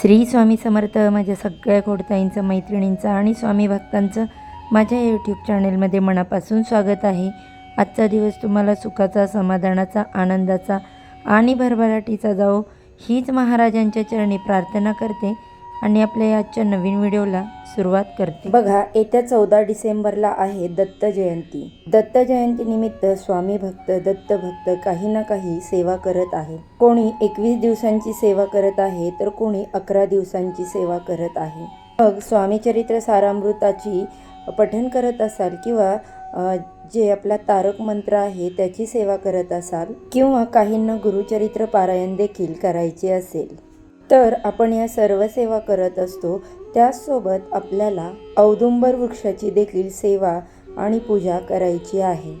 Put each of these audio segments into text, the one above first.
श्री स्वामी समर्थ माझ्या सगळ्या कोडताईंचं मैत्रिणींचं आणि स्वामी भक्तांचं माझ्या यूट्यूब चॅनेलमध्ये मनापासून स्वागत आहे. आजचा दिवस तुम्हाला सुखाचा समाधानाचा आनंदाचा आणि भरभराटीचा जाओ हीच महाराजांच्या चरणी प्रार्थना करते. आणि आपल्या आजच्या नवीन व्हिडिओला सुरुवात करते. बघा येत्या चौदा डिसेंबरला आहे दत्त जयंती. दत्त जयंती निमित्त स्वामी भक्त दत्त भक्त काही ना काही सेवा करत आहे कोणी एकवीस दिवसांची सेवा करत आहे तर कोणी अकरा दिवसांची सेवा करत आहे. मग स्वामी चरित्र सारामृताची पठण करत असाल किंवा जे आपला तारक मंत्र आहे त्याची सेवा करत असाल किंवा काहींना गुरुचरित्र पारायण देखील करायचे असेल. तर आपण या सर्व सेवा करत असतो त्याचसोबत आपल्याला औदुंबर वृक्षाची देखील सेवा आणि पूजा करायची आहे.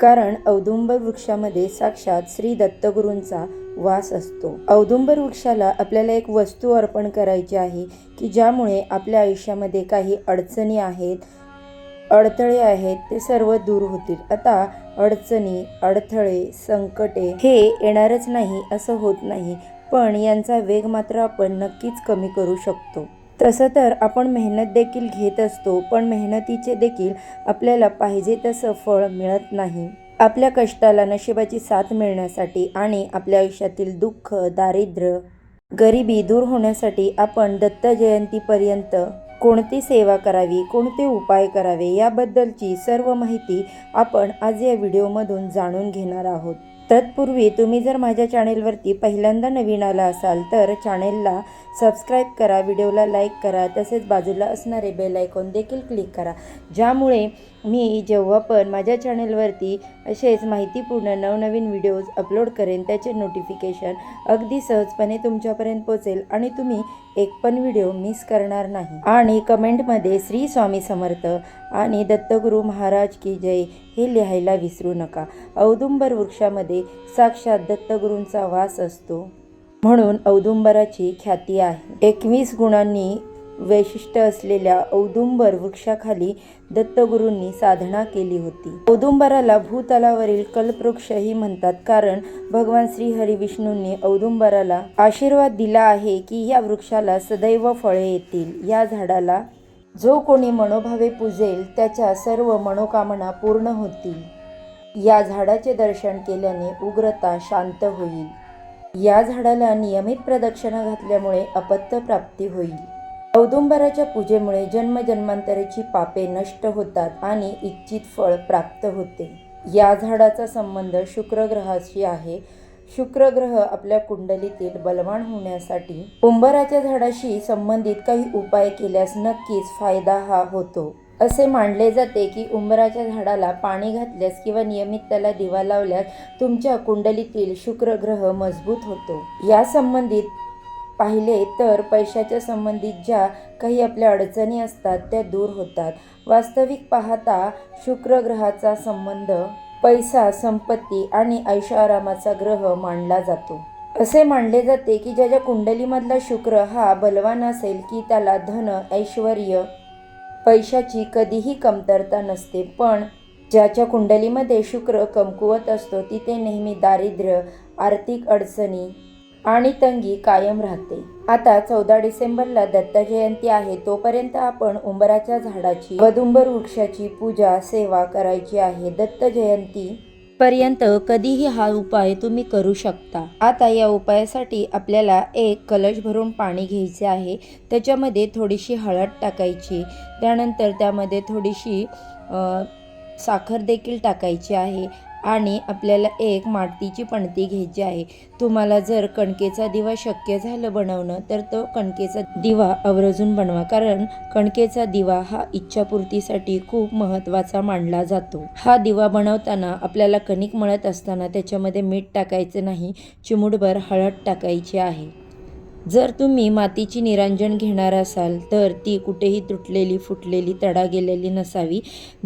कारण औदुंबर वृक्षामध्ये साक्षात श्री दत्तगुरूंचा वास असतो. औदुंबर वृक्षाला आपल्याला एक वस्तू अर्पण करायची आहे की ज्यामुळे आपल्या आयुष्यामध्ये काही अडचणी आहेत अडथळे आहेत ते सर्व दूर होतील. आता अडचणी अडथळे संकटे हे येणारच नाही असं होत नाही. पण यांचा वेग मात्र आपण नक्कीच कमी करू शकतो. तसं तर आपण मेहनत देखील घेत असतो पण मेहनतीचे देखील आपल्याला पाहिजे तसं फळ मिळत नाही. आपल्या कष्टाला नशिबाची साथ मिळण्यासाठी आणि आपल्या आयुष्यातील दुःख दारिद्र्य गरिबी दूर होण्यासाठी आपण दत्त जयंतीपर्यंत कोणती सेवा करावी कोणते उपाय करावे याबद्दलची सर्व माहिती आपण आज या व्हिडिओमधून जाणून घेणार आहोत. तत्पूर्वी तुम्ही जर माझ्या चॅनेलवरती पहिल्यांदा नवीन आला असाल तर चॅनेलला सबस्क्राईब करा व्हिडिओला लाईक करा तसेच बाजूला असणारे बेल आयकॉन देखील क्लिक करा. ज्यामुळे मी जेव्हा पण माझ्या चॅनेलवरती असेच माहितीपूर्ण नवनवीन व्हिडिओज अपलोड करेन त्याचे नोटिफिकेशन अगदी सहजपणे तुमच्यापर्यंत पोचेल आणि तुम्ही एक पण व्हिडिओ मिस करणार नाही. आणि कमेंटमध्ये श्री स्वामी समर्थ आणि दत्तगुरू महाराज की जय हे लिहायला विसरू नका. औदुंबर वृक्षामध्ये साक्षात दत्तगुरूंचा वास असतो. म्हणून औदुंबराची ख्याती आहे. एकवीस गुणांनी वैशिष्ट्य असलेल्या औदुंबर वृक्षाखाली दत्तगुरूंनी साधना केली होती. औदुंबराला भूतलावरील कल्पवृक्षही म्हणतात कारण भगवान श्री हरी विष्णूंनी औदुंबराला आशीर्वाद दिला आहे की या वृक्षाला सदैव फळे येतील. या झाडाला जो कोणी मनोभावे पूजेल त्याच्या सर्व मनोकामना पूर्ण होतील. या झाडाचे दर्शन केल्याने उग्रता शांत होईल. या झाडाला नियमित प्रदक्षिणा घातल्यामुळे अपत्य प्राप्ती होईल. औदुंबराच्या पूजेमुळे जन्मजन्मांतरेची पापे नष्ट होतात आणि इच्छित फळ प्राप्त होते. या झाडाचा संबंध शुक्र ग्रहाशी आहे. शुक्र ग्रह आपल्या कुंडलीतील बलवान होण्यासाठी उंबराच्या झाडाशी संबंधित काही उपाय केल्यास नक्कीच फायदा हा होतो. असे मानले जाते की उंबराच्या झाडाला पाणी घातल्यास किंवा नियमित त्याला दिवा लावल्यास तुमच्या कुंडलीतील शुक्र ग्रह मजबूत होतो. या संबंधित पाहिले तर पैशाच्या संबंधित ज्या काही आपल्या अडचणी असतात त्या दूर होतात. वास्तविक पाहता शुक्र ग्रहाचा संबंध पैसा संपत्ती आणि ऐशारामाचा ग्रह मानला जातो. असे मानले जाते की ज्याच्या कुंडलीमधला शुक्र हा बलवान असेल की त्याला धन ऐश्वर पैशाची कधीही कमतरता नसते पण ज्याच्या कुंडलीमध्ये शुक्र कमकुवत असतो तिथे नेहमी दारिद्र्य आर्थिक अडचणी आणि तंगी कायम राहते. आता चौदा डिसेंबरला दत्त जयंती आहे तोपर्यंत आपण उंबराच्या झाडाची वदुंबर वृक्षाची पूजा सेवा करायची आहे. दत्त जयंती पर्यंत कधीही हा उपाय तुम्ही करू शकता. आता या उपायासाठी आपल्याला एक कलश भरून पाणी घ्यायचे आहे. त्याच्यामध्ये थोडीशी हळद टाकायची. त्यानंतर त्यामध्ये थोडीशी साखर देखील टाकायची आहे. आणि आपल्याला एक मातीची पणती घ्यायची आहे. तुम्हाला जर कणकेचा दिवा शक्य झालं बनवणं तर तो कणकेचा दिवा आवर्जून बनवा कारण कणकेचा दिवा हा इच्छापूर्तीसाठी खूप महत्त्वाचा मानला जातो. हा दिवा बनवताना आपल्याला कणिक मळत असताना त्याच्यामध्ये मीठ टाकायचं नाही चिमुटभर हळद टाकायची आहे. जर तुम्ही मातीची निरांजन घेणार असाल तर ती कुठेही तुटलेली फुटलेली तडा गेलेली नसावी.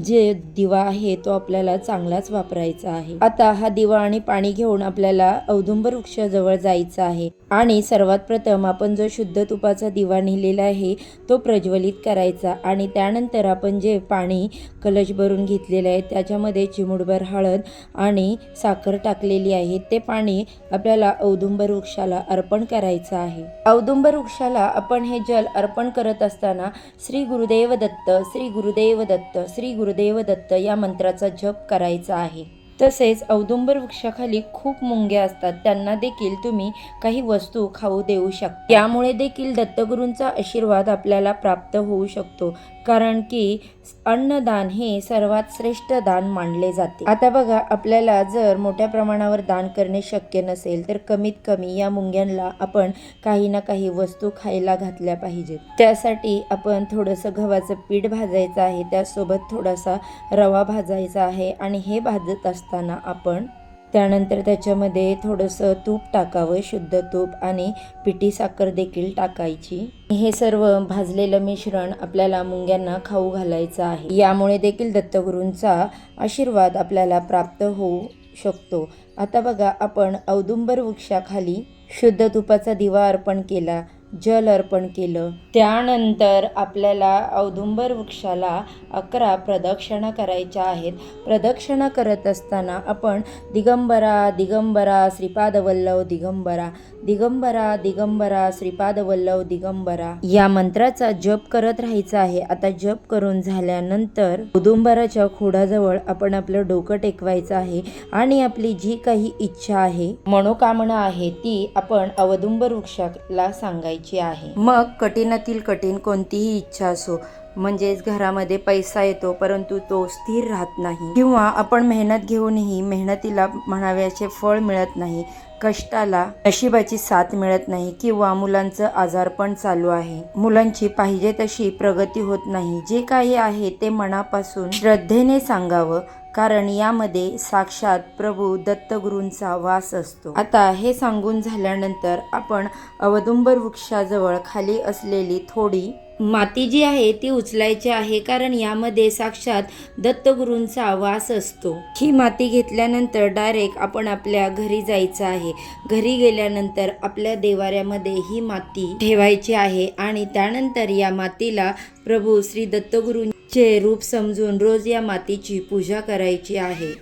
जे दिवा आहे तो आपल्याला चांगलाच वापरायचा आहे. आता हा दिवा आणि पाणी घेऊन आपल्याला औदुंबर वृक्षाजवळ जायचं आहे. आणि सर्वात प्रथम आपण जो शुद्ध तुपाचा दिवा नेलेला आहे तो प्रज्वलित करायचा. आणि त्यानंतर आपण जे पाणी कलश भरून घेतलेलं आहे त्याच्यामध्ये चिमुडभर हळद आणि साखर टाकलेली आहे ते पाणी आपल्याला औदुंबर वृक्षाला अर्पण करायचं आहे. औदुंबर वृक्षाला आपण हे जल अर्पण करत असताना श्री गुरुदेव दत्त श्री गुरुदेव दत्त श्री गुरुदेव दत्त या मंत्राचा जप करायचा आहे. तसेच औदुंबर वृक्षाखाली खूप मुंग्या असतात. त्यांना देखील तुम्ही काही वस्तू खाऊ देऊ शकता. यामुळे देखील दत्तगुरूंचा आशीर्वाद आपल्याला प्राप्त होऊ शकतो. कारण की अन्नदान हे सर्वात श्रेष्ठ दान मानले जाते. आता बघा आपल्याला जर मोठ्या प्रमाणावर दान करणे शक्य नसेल तर कमीत कमी या मुंग्यांना आपण काही ना काही वस्तू खायला घातल्या पाहिजेत. त्यासाठी आपण थोडंसं गव्हाचं पीठ भाजायचं आहे त्यासोबत थोडासा रवा भाजायचा आहे आणि हे भाजत असताना आपण त्यानंतर त्याच्यामध्ये थोडंसं तूप टाकावं शुद्ध तूप आणि पिठी साखर देखील टाकायची. हे सर्व भाजलेलं मिश्रण आपल्याला मुंग्यांना खाऊ घालायचं आहे. यामुळे देखील दत्तगुरूंचा आशीर्वाद आपल्याला प्राप्त होऊ शकतो. आता बघा आपण औदुंबर वृक्षाखाली शुद्ध तुपाचा दिवा अर्पण केला. जल अर्पण केलं. त्यानंतर आपल्याला औदुंबर वृक्षाला अकरा प्रदक्षिणा करायच्या आहेत. प्रदक्षिणा करत असताना आपण दिगंबरा दिगंबरा श्रीपादवल्लव दिगंबरा दिगंबरा दिगंबरा श्रीपादवल्लव दिगंबरा. या मंत्राचा जप करत राहायचा आहे. आता जप करून झाल्यानंतर उदुंबराच्या खोडाजवळ आपण आपलं डोकं टेकवायचं आहे आणि आपली जी काही इच्छा आहे मनोकामना आहे ती आपण अवदुंब वृक्षाला सांगायची आहे. मग कठीणातील कठीण कोणतीही इच्छा असो म्हणजेच घरामध्ये पैसा येतो परंतु तो स्थिर राहत नाही. किंवा आपण मेहनत घेऊनही मेहनतीला म्हणाव्याचे फळ मिळत नाही. कष्टाला नशिबाची साथ मिळत नाही किंवा मुलांचं आजारपण चालू आहे. मुलांची पाहिजे तशी प्रगती होत नाही. जे काही आहे ते मनापासून श्रद्धेने सांगावं कारण यामध्ये साक्षात प्रभू दत्तगुरूंचा वास असतो. आता हे सांगून झाल्यानंतर आपण अवदुंबर वृक्षाजवळ खाली असलेली थोडी माती जी आहे ती उचलायची आहे कारण यामध्ये साक्षात दत्तगुरूंचा वास असतो. ही माती घेतल्यानंतर डायरेक्ट आपण आपल्या घरी जायचं आहे. घरी गेल्यानंतर आपल्या देवाऱ्यामध्ये ही माती ठेवायची आहे आणि त्यानंतर या मातीला प्रभू श्री दत्तगुरूंचे रूप समजून रोज या मातीची पूजा करायची आहे.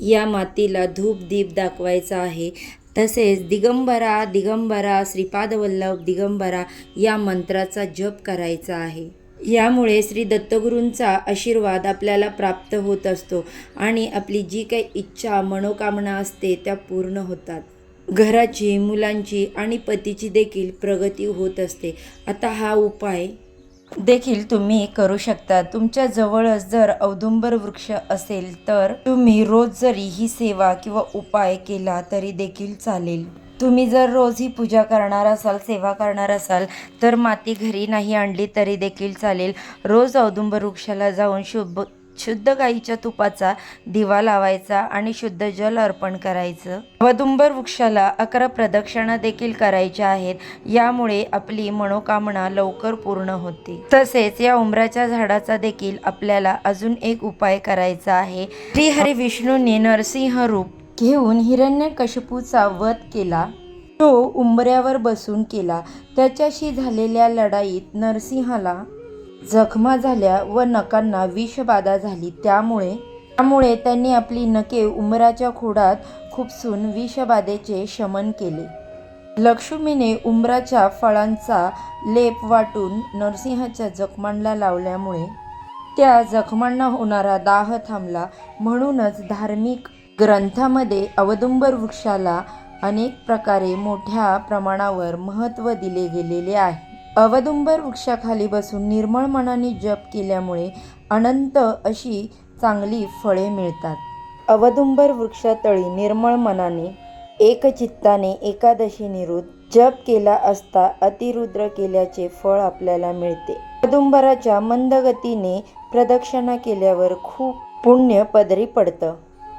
या मातीला धूप दीप दाखवायचा आहे. तसेच दिगंबरा दिगंबरा श्रीपादवल्लभ दिगंबरा या मंत्राचा जप करायचा आहे. यामुळे श्री दत्तगुरूंचा आशीर्वाद आपल्याला प्राप्त होत असतो आणि आपली जी काही इच्छा मनोकामना असते त्या पूर्ण होतात. घराची मुलांची आणि पतीची देखील प्रगती होत असते. आता हा उपाय देखील तुम्ही करू शकता. तुमच्या जवळच जर औदुंबर वृक्ष असेल तर तुम्ही रोज जरी ही सेवा किंवा उपाय केला तरी देखील चालेल. तुम्ही जर रोज ही पूजा करणार असाल सेवा करणार असाल तर माती घरी नाही आणली तरी देखील चालेल. रोज औदुंबर वृक्षाला जाऊन शुभ शुद्ध गाईच्या तुपाचा दिवा लावायचा आणि शुद्ध जल अर्पण करायचं. वदुंबर वृक्षाला अकरा प्रदक्षिणा देखील करायच्या आहेत. यामुळे आपली मनोकामना लवकर पूर्ण होते. तसेच या उंबराच्या झाडाचा देखील आपल्याला अजून एक उपाय करायचा आहे. श्री हरी विष्णूने नरसिंह रूप घेऊन हिरण्यकशपूचा वध केला. तो उंबऱ्यावर बसून केला. त्याच्याशी झालेल्या लढाईत नरसिंहाला जखमा झाल्या व नकांना विषबाधा झाली. त्यामुळे त्यामुळे त्यांनी आपली नके उंबराच्या खोडात खुपसून विषबाधेचे शमन केले. लक्ष्मीने उंबराच्या फळांचा लेप वाटून नरसिंहाच्या जखमांना लावल्यामुळे त्या जखमांना होणारा दाह थांबला. म्हणूनच धार्मिक ग्रंथामध्ये अवदुंबर वृक्षाला अनेक प्रकारे मोठ्या प्रमाणावर महत्त्व दिले गेलेले आहे. अवदुंबर वृक्षाखाली बसून निर्मळ मनाने जप केल्यामुळे अनंत अशी चांगली फळे मिळतात. अवदुंबर वृक्षातळी निर्मळ मनाने एकचित्ताने एकादशी निरुद्ध जप केला असता अतिरुद्र केल्याचे फळ आपल्याला मिळते. अवदुंबराच्या मंदगतीने प्रदक्षिणा केल्यावर खूप पुण्य पदरी पडतं.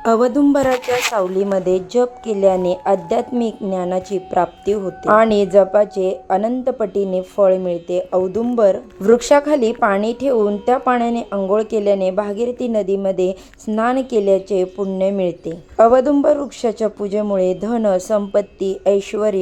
अवदुंबराच्या सावलीमध्ये जप केल्याने आध्यात्मिक ज्ञानाची प्राप्ती होते. आणि जपाचे अनंतपटीने फळ मिळते. औदुंबर वृक्षाखाली पाणी ठेवून त्या पाण्याने आंघोळ केल्याने भागीरथी नदीमध्ये स्नान केल्याचे पुण्य मिळते. अवदुंबर वृक्षाच्या पूजेमुळे धन संपत्ती ऐश्वर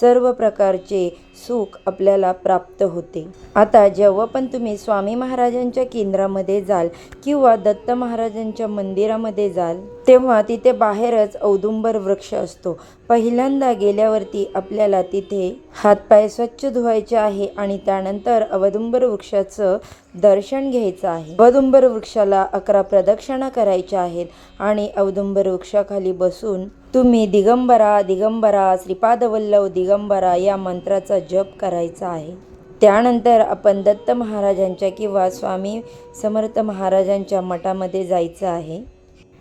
सर्व प्रकारचे सुख आपल्याला प्राप्त होते. आता जेव्हा पण तुम्ही स्वामी महाराजांच्या केंद्रामध्ये जाल किंवा दत्त महाराजांच्या मंदिरामध्ये जाल तेव्हा तिथे बाहेरच औदुंबर वृक्ष असतो. पहिल्यांदा गेल्यावरती आपल्याला तिथे हातपाय स्वच्छ धुवायचे आहे आणि त्यानंतर अवदुंबर वृक्षाचं दर्शन घ्यायचं आहे. अवदुंबर वृक्षाला अकरा प्रदक्षिणा करायच्या आहेत आणि अवदुंबर वृक्षाखाली बसून तुम्ही दिगंबरा दिगंबरा श्रीपादवल्लभ दिगंबरा या मंत्राचा जप करायचा आहे. त्यानंतर आपण दत्त महाराजांच्या किंवा स्वामी समर्थ महाराजांच्या मठामध्ये जायचं आहे.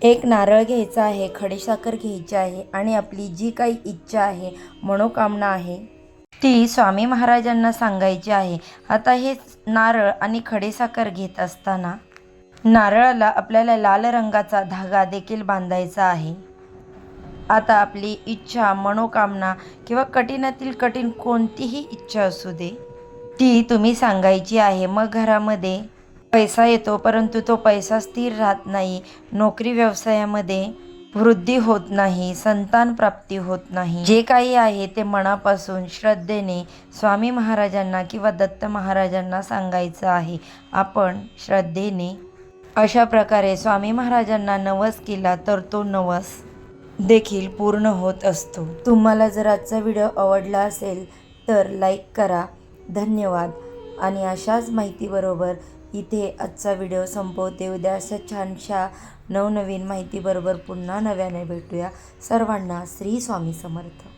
एक नारळ घ्यायचा आहे खडीसाखर घ्यायची आहे आणि आपली जी काही इच्छा आहे मनोकामना आहे ती स्वामी महाराजांना सांगायची आहे. आता हे नारळ आणि खडीसाखर घेत असताना नारळाला आपल्याला लाल रंगाचा धागा देखील बांधायचा आहे. आता आपली इच्छा मनोकामना किंवा कठीणातील कठीण कोणतीही इच्छा असू दे. ती तुम्ही सांगायची आहे. मग घरामध्ये पैसा येतो परंतु तो पैसा स्थिर राहत नाही. नोकरी व्यवसायामध्ये वृद्धी होत नाही संतान प्राप्ती होत नाही. जे काही आहे ते मनापासून श्रद्धेने स्वामी महाराजांना किंवा दत्त महाराजांना सांगायचं आहे. आपण श्रद्धेने अशा प्रकारे स्वामी महाराजांना नवस केला तर तो नवस देखील पूर्ण होत असतो. तुम्हाला जर आजचा व्हिडिओ आवडला असेल तर लाईक करा. धन्यवाद. आणि अशाच माहितीबरोबर इथे आजचा व्हिडिओ संपवते. उद्या अशा छानशा नवनवीन माहितीबरोबर पुन्हा नव्याने भेटूया. सर्वांना श्री स्वामी समर्थ.